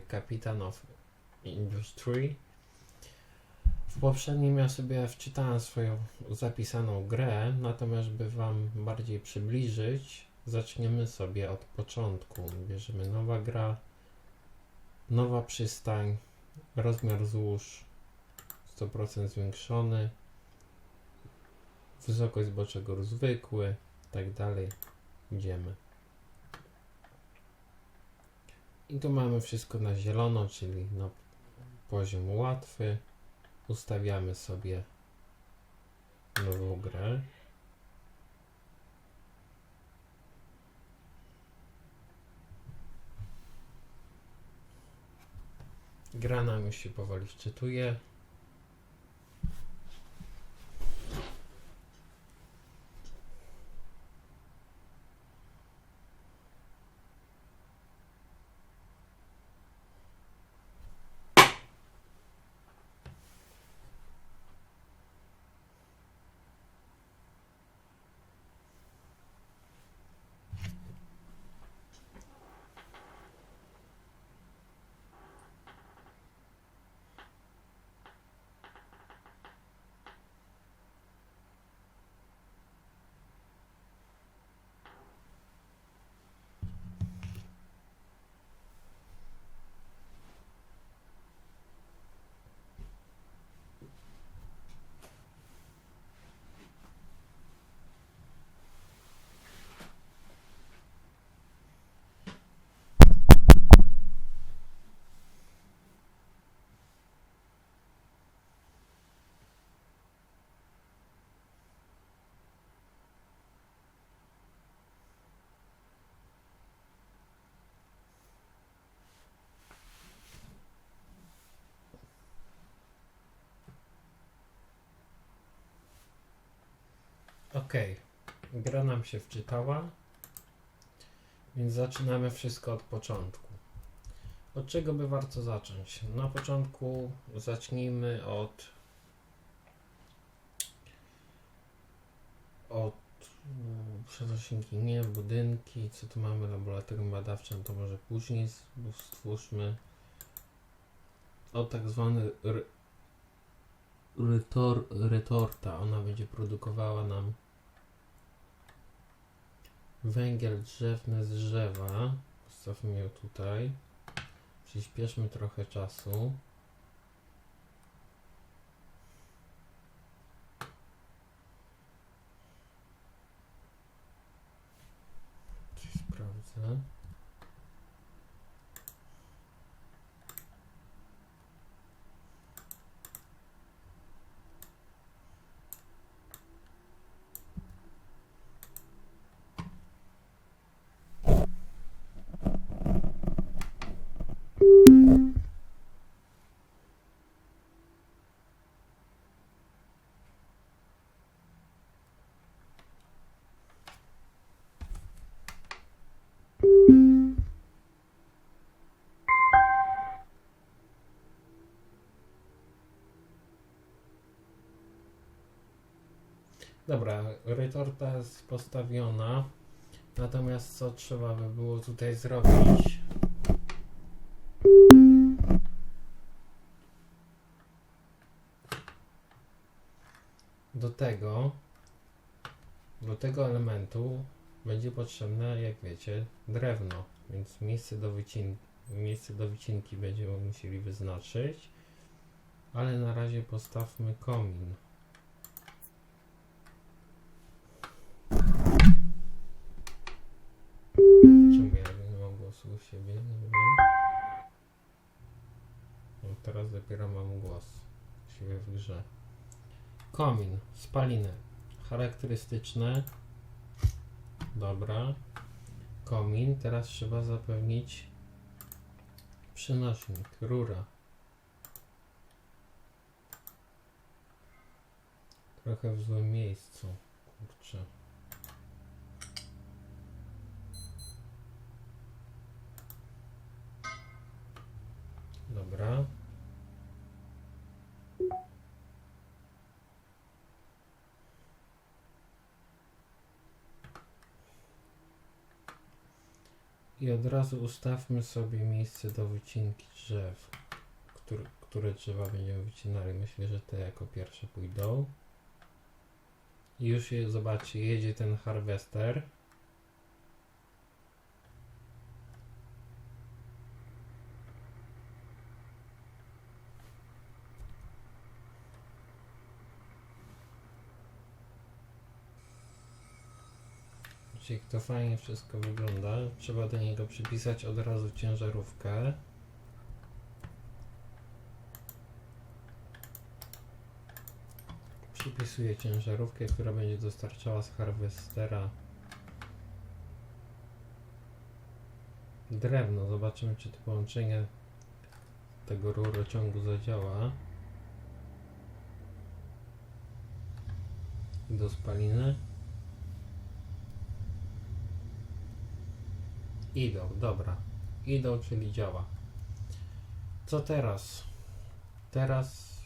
Kapitan of Industry. W poprzednim ja sobie wczytałem swoją zapisaną grę, natomiast by Wam bardziej przybliżyć, zaczniemy sobie od początku. Bierzemy nowa gra, nowa przystań, rozmiar złóż 100% zwiększony, wysokość zbocza gór zwykły, tak dalej. Idziemy. I tu mamy wszystko na zielono, czyli na poziom łatwy. Ustawiamy sobie nową grę. Gra nam już się powoli wczytuje. Ok, gra nam się wczytała, więc zaczynamy wszystko od początku. Od czego by warto zacząć? Na początku zacznijmy od od przenoszniki, nie budynki, co tu mamy, laboratorium badawcze, no to może później stwórzmy. O tak zwany re, retor, retorta, ona będzie produkowała nam węgiel drzewny z drzewa. Postawmy ją tutaj. Przyspieszmy trochę czasu. Dobra, retorta jest postawiona. Natomiast co trzeba by było tutaj zrobić? Do tego, do tego elementu będzie potrzebne, jak wiecie, drewno, więc miejsce do, wycin miejsce do wycinki będziemy musieli wyznaczyć, ale na razie postawmy komin. Siebie? Nie wiem. No, teraz dopiero mam głos siebie w grze. Komin, spaliny. Charakterystyczne. Dobra. Komin. Teraz trzeba zapewnić przynośnik, rura. Trochę w złym miejscu. Kurczę. Dobra. I od razu ustawmy sobie miejsce do wycinki drzew. Które, które drzewa będziemy wycinali? Myślę, że te jako pierwsze pójdą. I już je, zobaczcie, jedzie ten harwester. Jak to fajnie wszystko wygląda, trzeba do niego przypisać od razu ciężarówkę. Przypisuję ciężarówkę, która będzie dostarczała z harwestera drewno. Zobaczymy, czy to połączenie tego rurociągu zadziała. Do spaliny. Idą, dobra. Idą, czyli działa. Co teraz? Teraz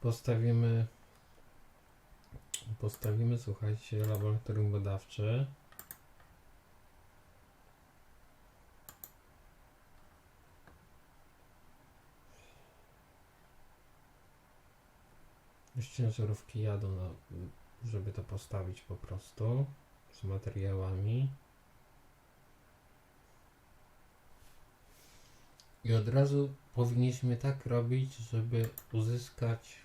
postawimy postawimy, słuchajcie, laboratorium badawcze. Już ciężarówki jadą, na, żeby to postawić po prostu z materiałami. I od razu powinniśmy tak robić, żeby uzyskać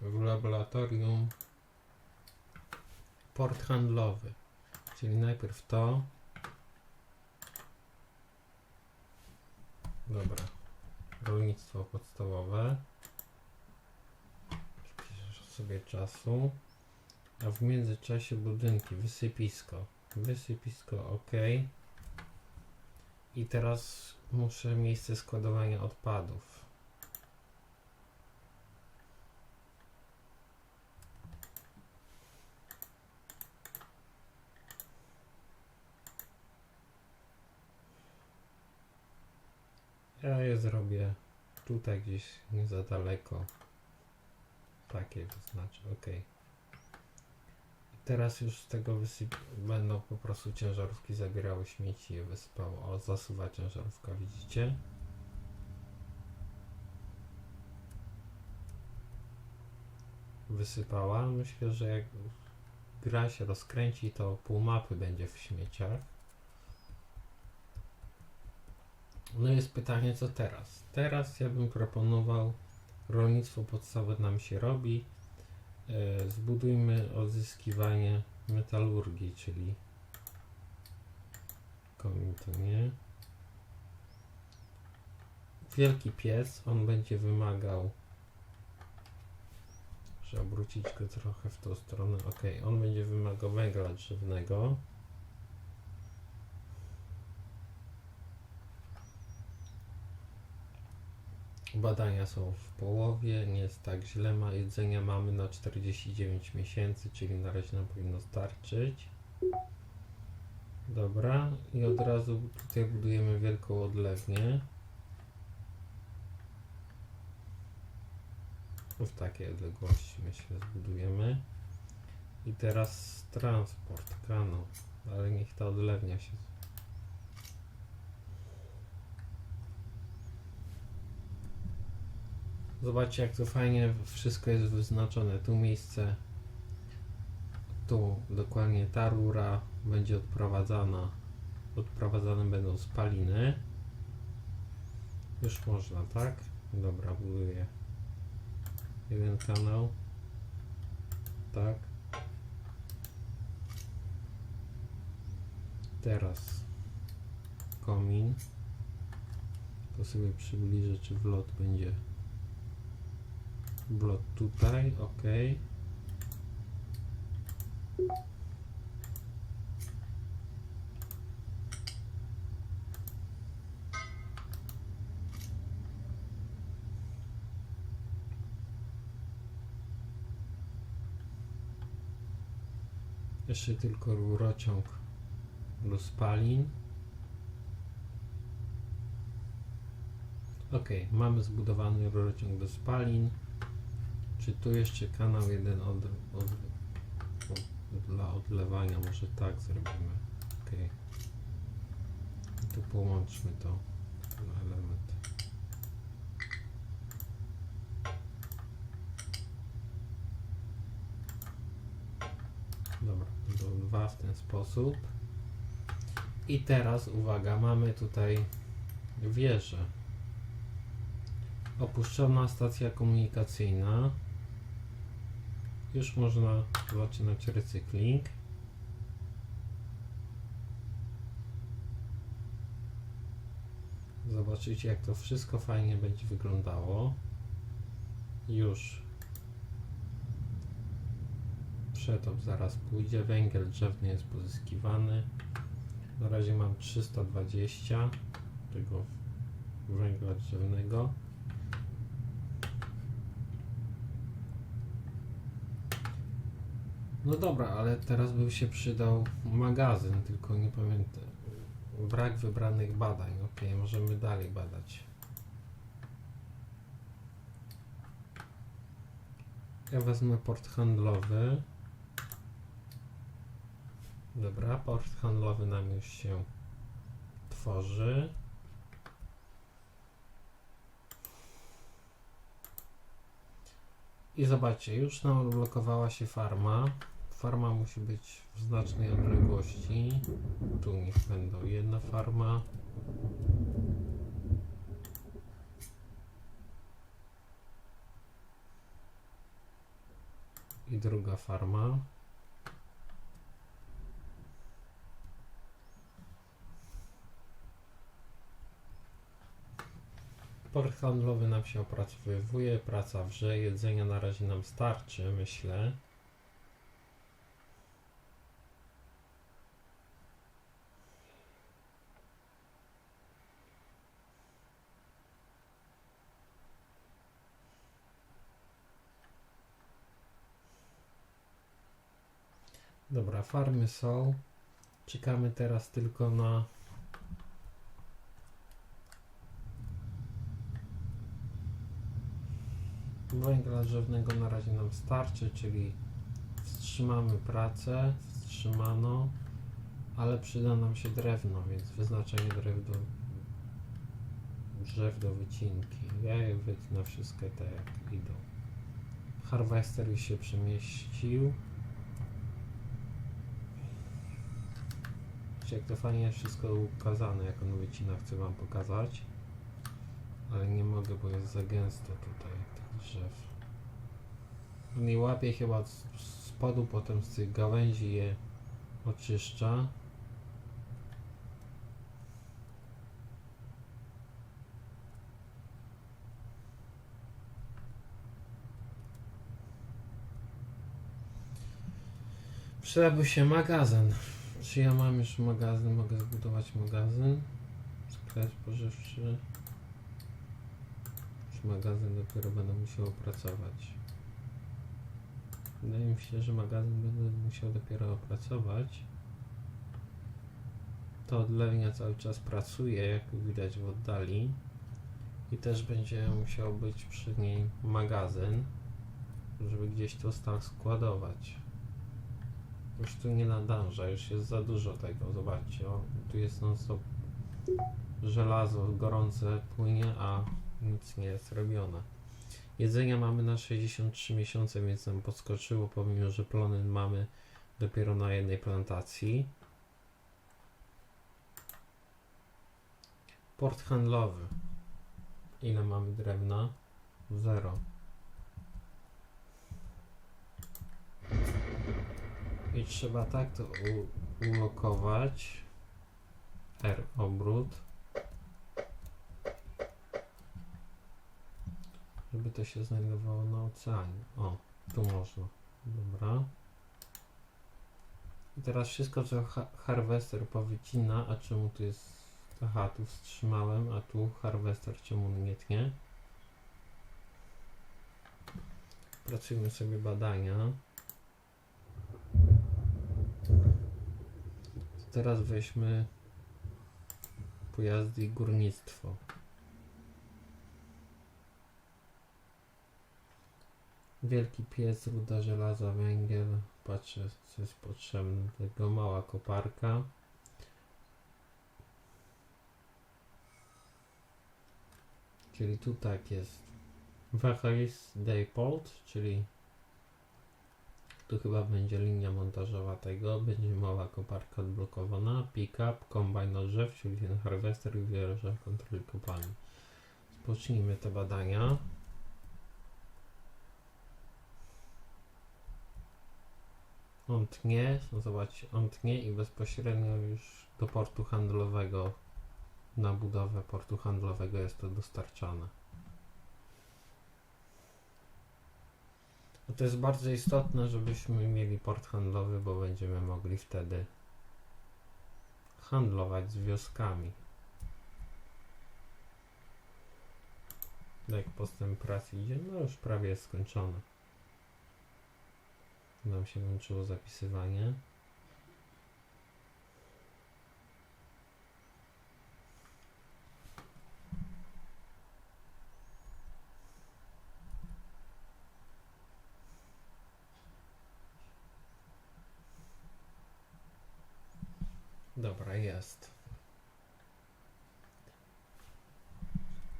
w laboratorium port handlowy. Czyli najpierw to. Dobra. Rolnictwo podstawowe. Przyspiszę sobie czasu. A w międzyczasie budynki, wysypisko. Wysypisko ok. I teraz muszę miejsce składowania odpadów. Ja je zrobię tutaj gdzieś nie za daleko. Takie wyznaczę, ok. I teraz już z tego wysyp będą po prostu ciężarówki zabierały śmieci i je wysypało. O, zasuwa ciężarówka, widzicie? Wysypała. Myślę, że jak gra się rozkręci, to pół mapy będzie w śmieciach. No jest pytanie, co teraz? Teraz ja bym proponował, rolnictwo podstawowe nam się robi, zbudujmy odzyskiwanie metalurgii, czyli komin to nie. Wielki pies, on będzie wymagał, że obrócić go trochę w tą stronę, ok, on będzie wymagał węgla drzewnego. Badania są w połowie, nie jest tak źle. Ma jedzenia mamy na 49 miesięcy, czyli na razie nam powinno starczyć. Dobra, i od razu tutaj budujemy wielką odlewnię. W takiej odległości myślę zbudujemy. I teraz transport, kanał, ale niech ta odlewnia się Zobaczcie jak to fajnie wszystko jest wyznaczone. Tu miejsce, tu dokładnie ta rura będzie odprowadzana. Odprowadzane będą spaliny. Już można, tak? Dobra, buduję jeden kanał. Tak. Teraz komin. To sobie przybliżę, czy wlot będzie blok tutaj, ok. Jeszcze tylko rurociąg do spalin. Ok, mamy zbudowany rurociąg do spalin. Czy tu jeszcze kanał jeden od, od, od, dla odlewania? Może tak zrobimy. Ok. Tu połączmy to na. Dobra, to dwa w ten sposób. I teraz uwaga, mamy tutaj wieżę. Opuszczona stacja komunikacyjna. Już można zaczynać recykling. Zobaczycie jak to wszystko fajnie będzie wyglądało. Już przetop zaraz pójdzie. Węgiel drzewny jest pozyskiwany. Na razie mam 320 tego węgla drzewnego. No dobra, ale teraz by się przydał magazyn, tylko nie pamiętam. Brak wybranych badań. Ok, możemy dalej badać. Ja wezmę port handlowy. Dobra, port handlowy nam już się tworzy. I zobaczcie, już nam odblokowała się farma. Farma musi być w znacznej odległości. Tu niech będą jedna farma. I druga farma. Port handlowy nam się opracowuje, praca wrze, jedzenia na razie nam starczy, myślę. Dobra, farmy są. Czekamy teraz tylko na węgla drzewnego na razie nam starczy, czyli wstrzymamy pracę, wstrzymano, ale przyda nam się drewno, więc wyznaczenie drew do, drzew do wycinki. Ja je wytnę wszystkie te jak idą. Harvester już się przemieścił. Widzicie, Jak to fajnie wszystko ukazane, jak on wycina, chcę wam pokazać. Ale nie mogę, bo jest za gęsto tutaj tych drzew. On je łapie chyba z z spodu, potem z tych gałęzi je oczyszcza. Przydałby się magazyn. Czy ja mam już magazyn? Mogę zbudować magazyn? Sklep spożywczy. Czy magazyn dopiero będę musiał opracować? Wydaje mi się, że magazyn będę musiał dopiero opracować. To odlewnia cały czas pracuje, jak widać w oddali. I też będzie musiał być przy niej magazyn, żeby gdzieś to stał składować. Już tu nie nadąża, już jest za dużo tego, zobaczcie, o, tu jest non stop żelazo gorące płynie, a nic nie jest robione. Jedzenia mamy na 63 miesiące, więc nam podskoczyło, pomimo że plony mamy dopiero na jednej plantacji. Port handlowy. Ile mamy drewna? Zero. I trzeba tak to ulokować. R obrót. Żeby to się znajdowało na oceanie. O, tu można. Dobra. I teraz wszystko co ha harvester powycina, a czemu tu jest... Aha, tu wstrzymałem, a tu harvester czemu nie tnie? Pracujmy sobie badania. teraz weźmy pojazdy i górnictwo. Wielki piec, ruda żelaza, węgiel. Patrzę, co jest potrzebne. Tego mała koparka. Czyli tu tak jest. Wacha jest czyli tu chyba będzie linia montażowa tego, będzie mała koparka odblokowana, pick-up, kombajn ten harwester i wieża kontroli kopalni. Spocznijmy te badania. On tnie, no zobaczcie, on tnie i bezpośrednio już do portu handlowego, na budowę portu handlowego jest to dostarczane. To jest bardzo istotne, żebyśmy mieli port handlowy, bo będziemy mogli wtedy handlować z wioskami. Jak postęp pracy idzie, no już prawie jest skończone. Nam się włączyło zapisywanie. Dobra, jest.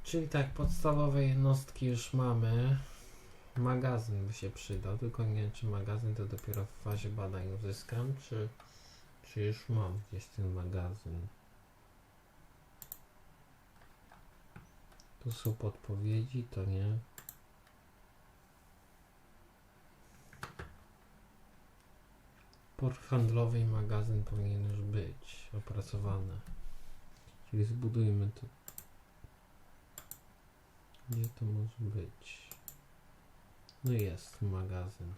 Czyli tak, podstawowe jednostki już mamy. Magazyn by się przydał, tylko nie wiem, czy magazyn to dopiero w fazie badań uzyskam, czy, czy już mam gdzieś ten magazyn. Tu są podpowiedzi, to nie. Port handlowy i magazyn powinien już być opracowany. Czyli zbudujmy to. Gdzie to może być? No jest magazyn.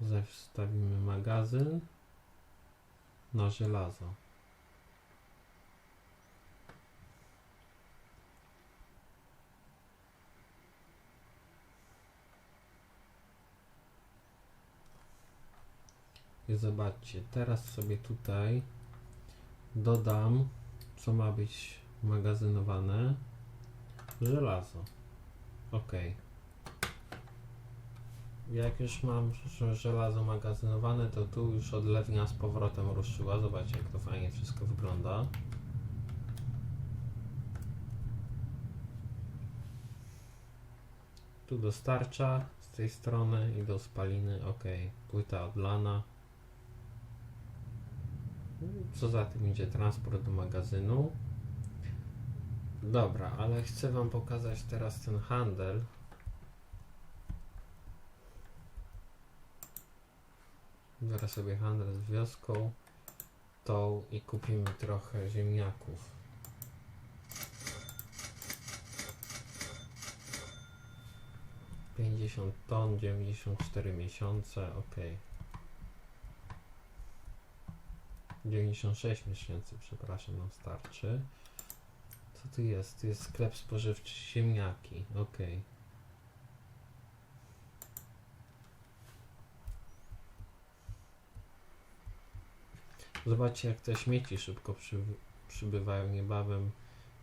Zawstawimy magazyn na żelazo. I zobaczcie, teraz sobie tutaj dodam, co ma być magazynowane. Żelazo. Ok. Jak już mam żelazo magazynowane, to tu już odlewnia z powrotem ruszyła. Zobaczcie, jak to fajnie wszystko wygląda. Tu dostarcza z tej strony i do spaliny. Ok. Płyta odlana. Co za tym idzie transport do magazynu. Dobra, ale chcę Wam pokazać teraz ten handel. Biorę sobie handel z wioską, tą i kupimy trochę ziemniaków. Pięćdziesiąt ton, dziewięćdziesiąt cztery miesiące, ok. 96 miesięcy, przepraszam, nam starczy. Co tu jest? Tu jest sklep spożywczy ziemniaki. Ok. Zobaczcie, jak te śmieci szybko przy, przybywają. Niebawem,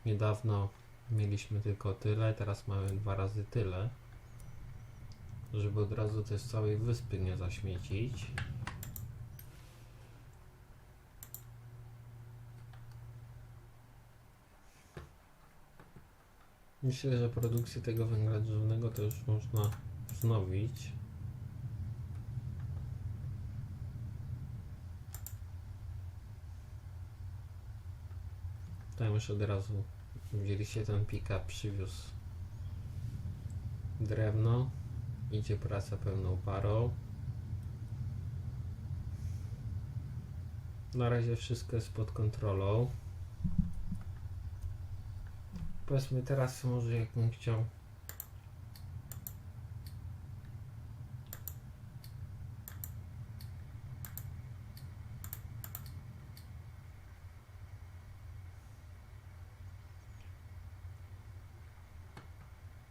niedawno mieliśmy tylko tyle, teraz mamy dwa razy tyle. Żeby od razu też całej wyspy nie zaśmiecić. Myślę, że produkcję tego węgla drzewnego to już można wznowić. Tam już od razu widzieliście ten pick-up przywiózł drewno. Idzie praca pełną parą. Na razie wszystko jest pod kontrolą. Powiedzmy teraz może jakbym chciał.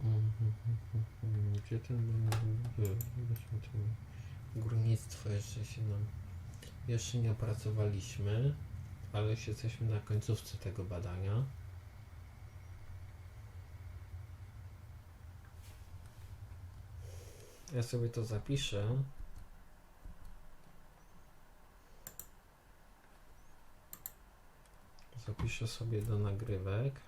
Mhm, Gdzie ten górnictwo jeszcze się nam jeszcze nie opracowaliśmy, ale już jesteśmy na końcówce tego badania. Ja sobie to zapiszę. Zapiszę sobie do nagrywek.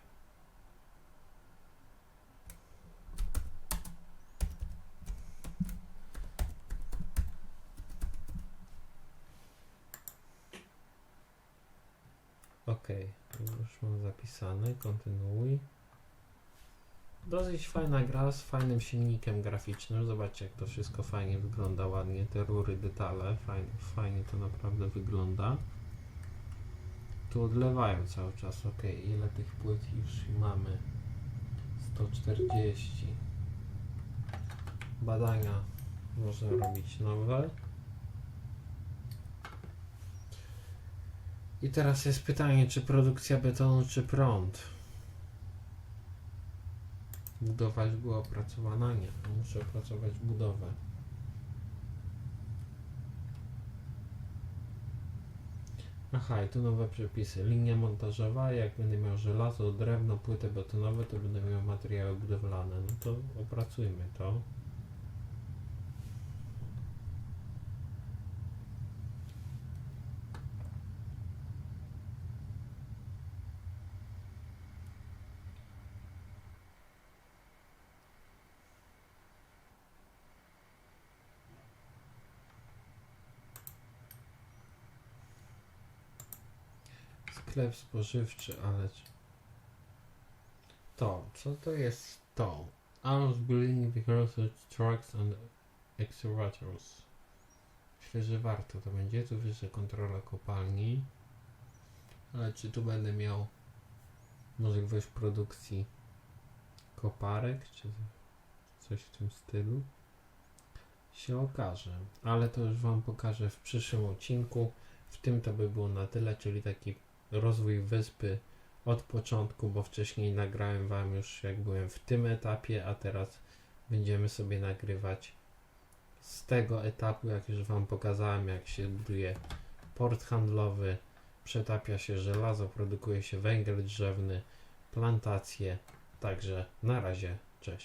Ok, już mam zapisane, kontynuuj. Dosyć fajna gra z fajnym silnikiem graficznym. Zobaczcie, jak to wszystko fajnie wygląda, ładnie. Te rury, detale, fajnie, fajnie to naprawdę wygląda. Tu odlewają cały czas. Ok, ile tych płyt już mamy? 140. Badania można robić nowe. I teraz jest pytanie, czy produkcja betonu, czy prąd? Budowa już była opracowana? Nie. Muszę opracować budowę. Aha, i tu nowe przepisy. Linia montażowa, jak będę miał żelazo, drewno, płyty betonowe, to będę miał materiały budowlane. No to opracujmy to. Sklep spożywczy, ale... To, co to jest to? Arms building rehearsal trucks and excavators. Myślę, że warto to będzie. Tu wyżej kontrola kopalni. Ale czy tu będę miał możliwość produkcji koparek, czy coś w tym stylu? Się okaże. Ale to już Wam pokażę w przyszłym odcinku. W tym to by było na tyle, czyli taki rozwój wyspy od początku, bo wcześniej nagrałem Wam już jak byłem w tym etapie, a teraz będziemy sobie nagrywać z tego etapu, jak już Wam pokazałem, jak się buduje port handlowy, przetapia się żelazo, produkuje się węgiel drzewny, plantacje. Także na razie, cześć.